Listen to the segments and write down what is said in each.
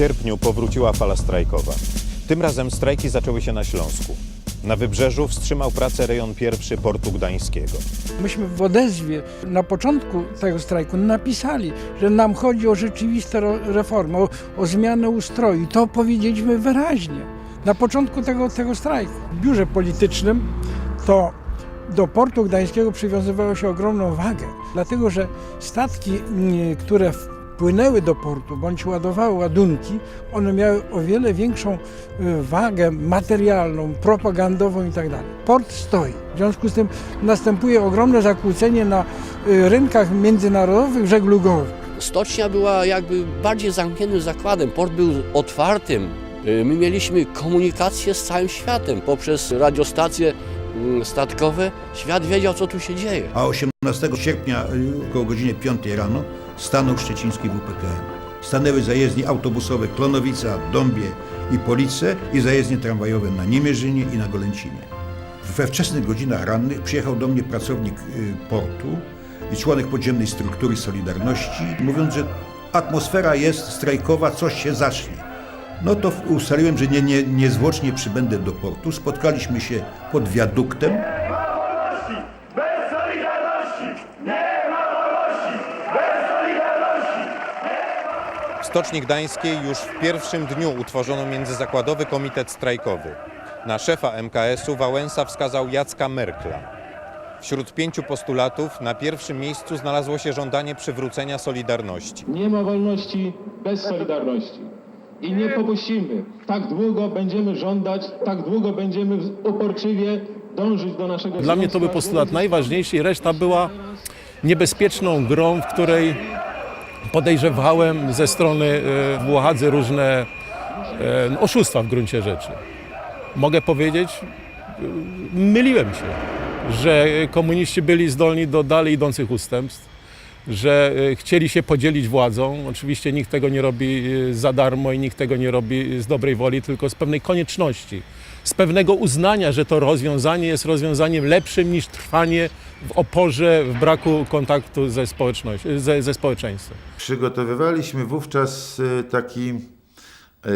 sierpniu powróciła fala strajkowa. Tym razem strajki zaczęły się na Śląsku. Na wybrzeżu wstrzymał pracę rejon pierwszy portu gdańskiego. Myśmy w odezwie na początku tego strajku napisali, że nam chodzi o rzeczywiste reformy, o, o zmianę ustroju. To powiedzieliśmy wyraźnie na początku tego, tego strajku. W biurze politycznym to do portu gdańskiego przywiązywało się ogromną wagę, dlatego że statki, mm, które wpłynęły do portu bądź ładowały ładunki, one miały o wiele większą y, wagę materialną, propagandową itd. Port stoi. W związku z tym następuje ogromne zakłócenie na y, rynkach międzynarodowych, żeglugowych. Stocznia była jakby bardziej zamkniętym zakładem, port był otwartym. Y, My mieliśmy komunikację z całym światem poprzez radiostacje mm, statkowe. Świat wiedział, co tu się dzieje. A 18 sierpnia około godziny 5 rano stanął szczeciński WPKM. Stanęły zajezdnie autobusowe Klonowica, Dąbie i Police i zajezdnie tramwajowe na Niemierzynie i na Golęcinie. We wczesnych godzinach rannych przyjechał do mnie pracownik y, portu i członek podziemnej struktury Solidarności, mówiąc, że atmosfera jest strajkowa, coś się zacznie. No to ustaliłem, że nie, nie, niezwłocznie przybędę do portu. Spotkaliśmy się pod wiaduktem. Stoczni Gdańskiej już w pierwszym dniu utworzono międzyzakładowy komitet strajkowy. Na szefa MKS-u Wałęsa wskazał Jacka Merkla. Wśród pięciu postulatów na pierwszym miejscu znalazło się żądanie przywrócenia Solidarności. Nie ma wolności bez solidarności. I nie popuścimy. Tak długo będziemy żądać, tak długo będziemy uporczywie dążyć do naszego Dla mnie to był postulat najważniejszy i reszta była niebezpieczną grą, w której podejrzewałem ze strony e, władzy różne e, no, oszustwa w gruncie rzeczy. Mogę powiedzieć, e, myliłem się, że komuniści byli zdolni do dalej idących ustępstw, że chcieli się podzielić władzą. Oczywiście nikt tego nie robi za darmo i nikt tego nie robi z dobrej woli, tylko z pewnej konieczności, z pewnego uznania, że to rozwiązanie jest rozwiązaniem lepszym niż trwanie w oporze, w braku kontaktu ze, społecznością, ze, ze społeczeństwem. Przygotowywaliśmy wówczas e, taki e,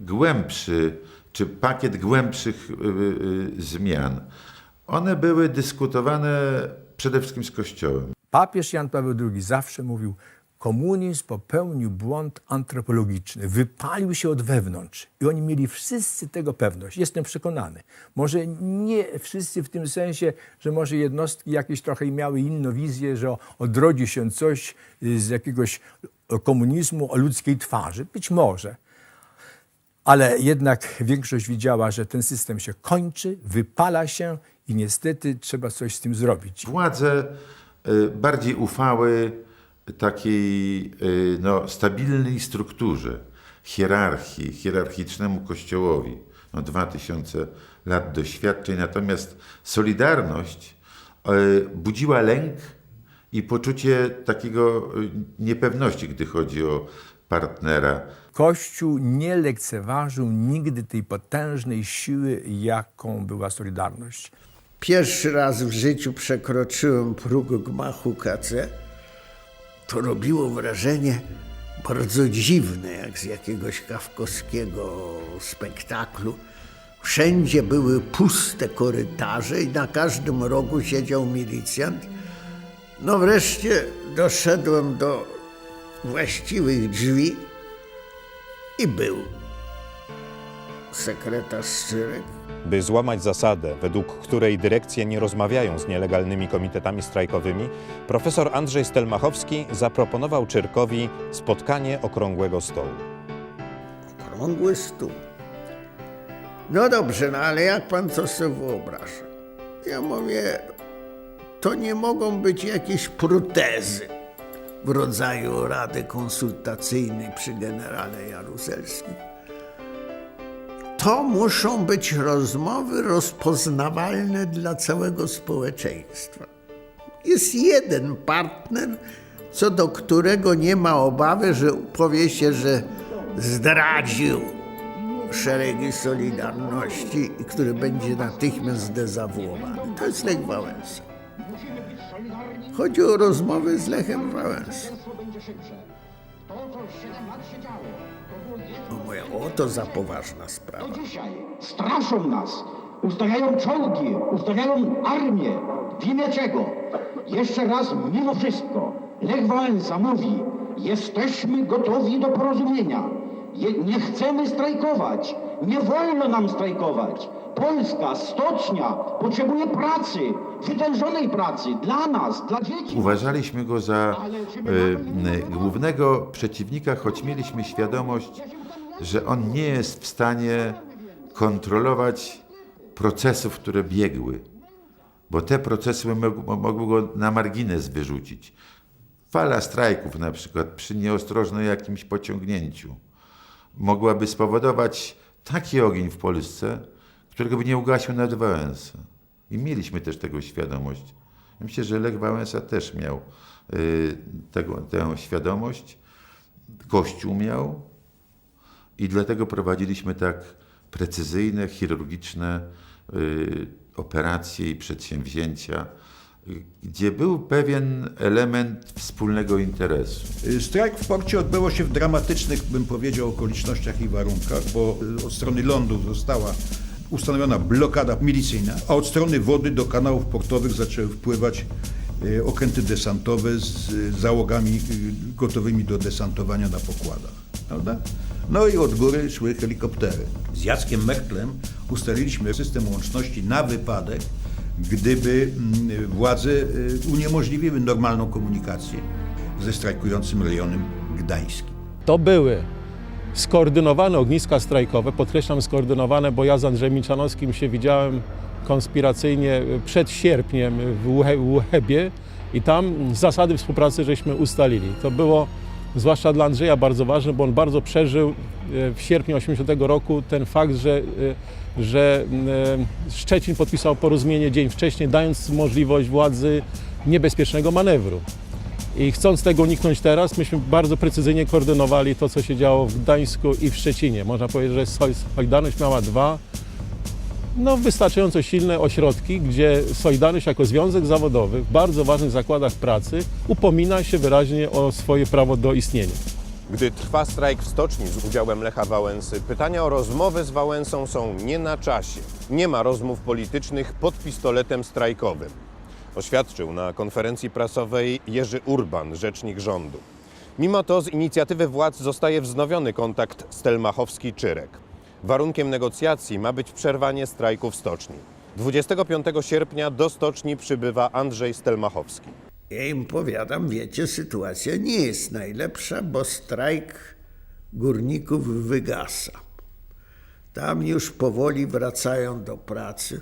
głębszy, czy pakiet głębszych e, zmian. One były dyskutowane przede wszystkim z Kościołem. Papież Jan Paweł II zawsze mówił, komunizm popełnił błąd antropologiczny, wypalił się od wewnątrz i oni mieli wszyscy tego pewność. Jestem przekonany. Może nie wszyscy w tym sensie, że może jednostki jakieś trochę miały inną wizję, że odrodzi się coś y, z jakiegoś komunizmu o ludzkiej twarzy. Być może. Ale jednak większość widziała, że ten system się kończy, wypala się i niestety trzeba coś z tym zrobić. Władze e, bardziej ufały takiej e, no, stabilnej strukturze, hierarchii, hierarchicznemu kościołowi. No, 2000 lat doświadczeń, natomiast Solidarność e, budziła lęk i poczucie takiego e, niepewności, gdy chodzi o partnera. Kościół nie lekceważył nigdy tej potężnej siły, jaką była Solidarność. Pierwszy raz w życiu przekroczyłem próg gmachu KC. To robiło wrażenie bardzo dziwne, jak z jakiegoś kawkowskiego spektaklu. Wszędzie były puste korytarze i na każdym rogu siedział milicjant. No wreszcie doszedłem do właściwych drzwi i był sekretarz Szczyrek. By złamać zasadę, według której dyrekcje nie rozmawiają z nielegalnymi komitetami strajkowymi, profesor Andrzej Stelmachowski zaproponował Czyrkowi spotkanie okrągłego stołu. Okrągły stół. No dobrze, no ale jak pan to sobie wyobraża? Ja mówię, to nie mogą być jakieś protezy w rodzaju Rady Konsultacyjnej przy generale Jaruzelskim. To muszą być rozmowy rozpoznawalne dla całego społeczeństwa. Jest jeden partner, co do którego nie ma obawy, że powie się, że zdradził szeregi Solidarności który będzie natychmiast zdezawuowany. To jest Lech Wałęsa. Chodzi o rozmowy z Lechem Wałęsą. No mówię, o to za poważna sprawa. Dzisiaj straszą nas, ustawiają czołgi, ustawiają armię. W imię czego? Jeszcze raz, mimo wszystko, Lech Wałęsa mówi, jesteśmy gotowi do porozumienia. Je, nie chcemy strajkować. Nie wolno nam strajkować. Polska, stocznia potrzebuje pracy, wytężonej pracy dla nas, dla dzieci. Uważaliśmy go za e, głównego przeciwnika, choć mieliśmy świadomość, że on nie jest w stanie kontrolować procesów, które biegły, bo te procesy mogły go na margines wyrzucić. Fala strajków na przykład przy nieostrożnym jakimś pociągnięciu mogłaby spowodować taki ogień w Polsce, którego by nie ugasił nawet Wałęsa. I mieliśmy też tego świadomość. Myślę, że Lech Wałęsa też miał y, tego, tę świadomość. Kościół miał i dlatego prowadziliśmy tak precyzyjne, chirurgiczne y, operacje i przedsięwzięcia, gdzie był pewien element wspólnego interesu. Strajk w porcie odbyło się w dramatycznych, bym powiedział, okolicznościach i warunkach, bo y, od strony lądu została ustanowiona blokada milicyjna, a od strony wody do kanałów portowych zaczęły wpływać y, okręty desantowe z załogami y, gotowymi do desantowania na pokładach. Prawda? No i od góry szły helikoptery. Z Jackiem Merklem ustaliliśmy system łączności na wypadek, gdyby mm, władze y, uniemożliwiły normalną komunikację ze strajkującym rejonem gdańskim. To były skoordynowane ogniska strajkowe, podkreślam skoordynowane, bo ja z Andrzejem Milczanowskim się widziałem konspiracyjnie przed sierpniem w Łe- Łebie i tam zasady współpracy żeśmy ustalili. To było zwłaszcza dla Andrzeja bardzo ważne, bo on bardzo przeżył e, w sierpniu 80 roku ten fakt, że, e, że e, Szczecin podpisał porozumienie dzień wcześniej, dając możliwość władzy niebezpiecznego manewru. I chcąc tego uniknąć teraz, myśmy bardzo precyzyjnie koordynowali to, co się działo w Gdańsku i w Szczecinie. Można powiedzieć, że Solidarność miała dwa no, wystarczająco silne ośrodki, gdzie Solidarność jako związek zawodowy w bardzo ważnych zakładach pracy upomina się wyraźnie o swoje prawo do istnienia. Gdy trwa strajk w stoczni z udziałem Lecha Wałęsy, pytania o rozmowy z Wałęsą są nie na czasie. Nie ma rozmów politycznych pod pistoletem strajkowym. Oświadczył na konferencji prasowej Jerzy Urban, rzecznik rządu. Mimo to z inicjatywy władz zostaje wznowiony kontakt Stelmachowski-Czyrek. Warunkiem negocjacji ma być przerwanie strajku w stoczni. 25 sierpnia do stoczni przybywa Andrzej Stelmachowski. Ja im powiadam, wiecie, sytuacja nie jest najlepsza, bo strajk górników wygasa. Tam już powoli wracają do pracy.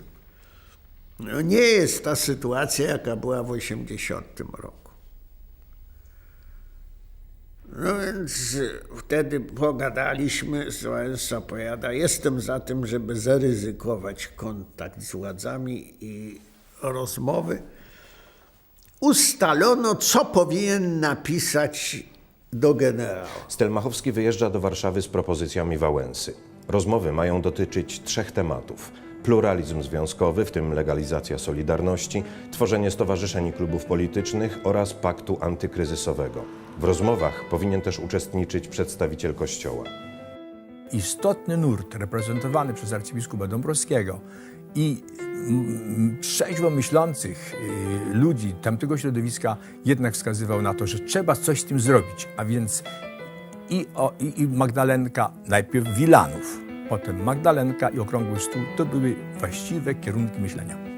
No nie jest ta sytuacja, jaka była w 80 roku. No więc wtedy pogadaliśmy, Wałęsa pojada, jestem za tym, żeby zaryzykować kontakt z władzami i rozmowy ustalono, co powinien napisać do generała. Stelmachowski wyjeżdża do Warszawy z propozycjami Wałęsy. Rozmowy mają dotyczyć trzech tematów. Pluralizm związkowy, w tym legalizacja Solidarności, tworzenie stowarzyszeń i klubów politycznych oraz paktu antykryzysowego. W rozmowach powinien też uczestniczyć przedstawiciel Kościoła. istotny nurt reprezentowany przez arcybiskupa Dąbrowskiego i mm, trzeźwo myślących y, ludzi tamtego środowiska jednak wskazywał na to, że trzeba coś z tym zrobić, a więc i, o, i, i Magdalenka, najpierw Wilanów, potem Magdalenka i Okrągły Stół, to były właściwe kierunki myślenia.